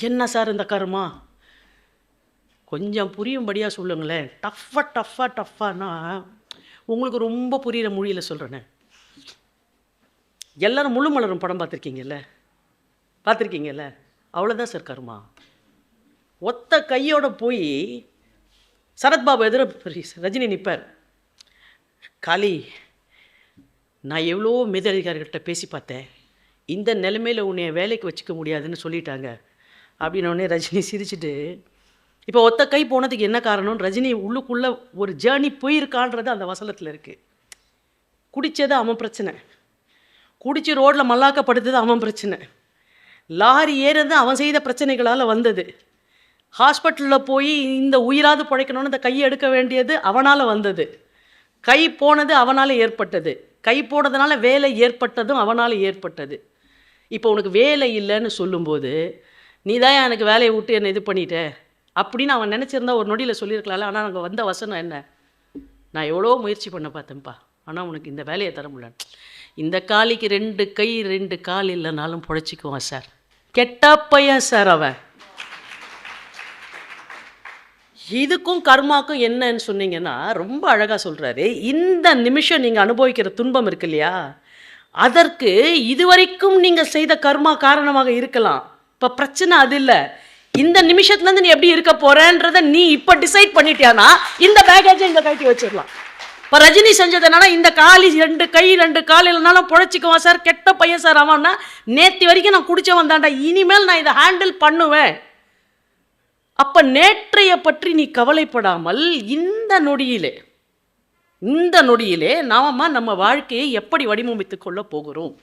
என்ன சார் இந்த கருமா? கொஞ்சம் புரியும்படியாக சொல்லுங்களேன். டஃப்பாக டஃப்பாக டஃப்பானா? உங்களுக்கு ரொம்ப புரிகிற மொழியில் சொல்கிறேனே எல்லோரும் முழு மலரும் படம் பார்த்துருக்கீங்கல்ல? பார்த்துருக்கீங்கல்ல? அவ்வளோதான் சார் கருமா. ஒத்த கையோட போய் சரத்பாபு எதிர ரஜினி நிற்பார் காளி நான் எவ்வளோ மேலதிகாரிகள்கிட்ட பேசி பார்த்தேன். இந்த நிலைமையில் உன்னை வேலைக்கு வச்சுக்க முடியாதுன்னு சொல்லிட்டாங்க. அப்படின்னோடனே ரஜினி சிரிச்சிட்டு இப்போ ஒத்த கை போனதுக்கு என்ன காரணம் ரஜினி உள்ளுக்குள்ளே ஒரு ஜேர்னி போயிருக்கான்றது அந்த வசனத்தில் இருக்குது குடித்தது அவன் பிரச்சனை. குடித்து ரோட்டில் மல்லாக்கப்படுத்தது அவன் பிரச்சனை. லாரி ஏறது அவன் செய்த பிரச்சனைகளால் வந்தது. ஹாஸ்பிட்டலில் போய் இந்த உயிராது பிழைக்கணும்னு இந்த கையை எடுக்க வேண்டியது அவனால் வந்தது. கை போனது அவனால் ஏற்பட்டது. கை போனதுனால வேலை ஏற்பட்டதும் அவனால் ஏற்பட்டது. இப்போ உனக்கு வேலை இல்லைன்னு சொல்லும்போது நீ தான் எனக்கு வேலையை விட்டு என்னை இது பண்ணிட்ட. அப்படின்னு அவன் நினச்சிருந்தா ஒரு நொடியில் சொல்லியிருக்கலாம்ல. ஆனால் அங்கே வந்த வசனம் என்ன? நான் எவ்வளோ முயற்சி பண்ண பார்த்தேன்ப்பா. ஆனால் உனக்கு இந்த வேலையை தர முடியல. இந்த காலிக்கு ரெண்டு கை ரெண்டு கால் இல்லைனாலும் புழைச்சிக்குவான் சார். கெட்ட பையன் சார் அவன். இதுக்கும் கர்மாக்கும் என்னன்னு சொன்னீங்கன்னா ரொம்ப அழகாக சொல்கிறாரு இந்த நிமிஷம் நீங்கள் அனுபவிக்கிற துன்பம் இருக்கு இல்லையா? அதற்கு இதுவரைக்கும் நீங்கள் செய்த கர்மா காரணமாக இருக்கலாம். இப்போ பிரச்சனை அது இல்லை. இந்த நிமிஷத்துலேருந்து நீ எப்படி இருக்க போறேன்றத நீ இப்போ டிசைட் பண்ணிட்டியானா இந்த பேக்கேஜை இங்கே கட்டி வச்சிடலாம். இப்போ ரஜினி செஞ்சது இந்த காலி ரெண்டு கை ரெண்டு கால் இல்லைனாலும் பொழைச்சிக்குவான் சார் கெட்ட பையன் சார் அவன்னா நேற்று வரைக்கும் நான் குடிச்சவன் தான்டா இனிமேல் நான் இதை ஹேண்டில் பண்ணுவேன். அப்போ நேற்றைய பற்றி நீ கவலைப்படாமல் இந்த நொடியிலே இந்த நொடியிலே நாம நம்ம வாழ்க்கையை எப்படி வடிவமைத்து கொள்ள போகிறோம்?